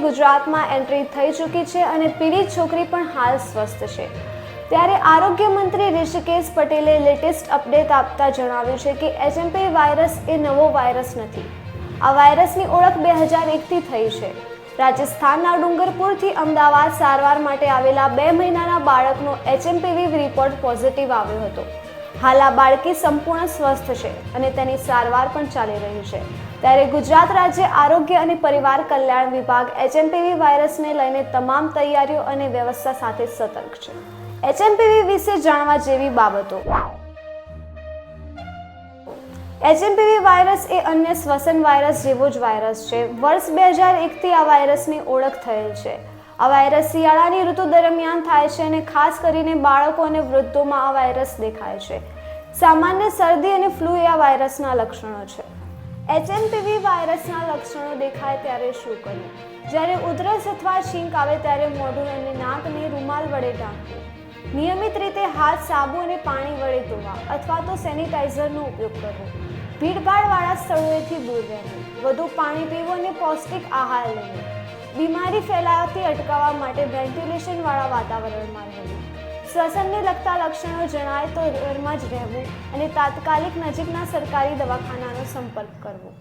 ગુજરાતમાં એન્ટ્રી થઈ ચૂકી છે અને પીડિત છોકરી પણ હાલ સ્વસ્થ છે. ત્યારે આરોગ્ય મંત્રી ઋષિકેશ પટેલે લેટેસ્ટ અપડેટ આપતા જણાવ્યું છે કે એચએમપી વાયરસ એ નવો વાયરસ નથી. આ વાયરસની ઓળખ બે હજાર એકથી થઈ છે. રાજસ્થાનના ડુંગરપુરથી અમદાવાદ સારવાર માટે આવેલા બે મહિનાના બાળકનો એચએમપીવી રિપોર્ટ પોઝિટિવ આવ્યો હતો. હાલ આ બાળકી સંપૂર્ણ સ્વસ્થ છે અને તેની સારવાર પણ ચાલી રહી છે. ત્યારે ગુજરાત રાજ્ય આરોગ્ય અને પરિવાર કલ્યાણ વિભાગ એચએમપીવી વાયરસને લઈને તમામ તૈયારીઓ અને વ્યવસ્થા સાથે સતર્ક છે. એચએમપીવી વિશે જાણવા જેવી બાબતો. એચએમપીવી વાયરસ એ અન્ય શ્વસન વાયરસ જેવો જ વાયરસ છે. વર્ષ બે હજાર એકથી આ વાયરસની ઓળખ થયેલ છે. આ વાયરસ શિયાળાની ઋતુ દરમિયાન થાય છે અને ખાસ કરીને બાળકો અને વૃદ્ધોમાં આ વાયરસ દેખાય છે. સામાન્ય શરદી અને ફ્લૂ એ આ વાયરસના લક્ષણો છે. એચએમપીવી વાયરસના લક્ષણો દેખાય ત્યારે શું કરવું? જ્યારે ઉધરસ અથવા છીંક આવે ત્યારે મોઢું અને નાકને રૂમાલ વડે ઢાંકવું. નિયમિત રીતે હાથ સાબુ અને પાણી વડે ધોવા અથવા તો સેનિટાઈઝરનો ઉપયોગ કરવો. ભીડભાડવાળા સ્થળોએથી દૂર રહેવું. વધુ પાણી પીવું અને પૌષ્ટિક આહાર લેવો. બીમારી ફેલાવાથી અટકાવવા માટે વેન્ટિલેશનવાળા વાતાવરણમાં રહેવું. શ્વસનને લગતા લક્ષણો જણાય તો ઘરમાં જ રહેવું અને તાત્કાલિક નજીકના સરકારી દવાખાનાનો સંપર્ક કરવો.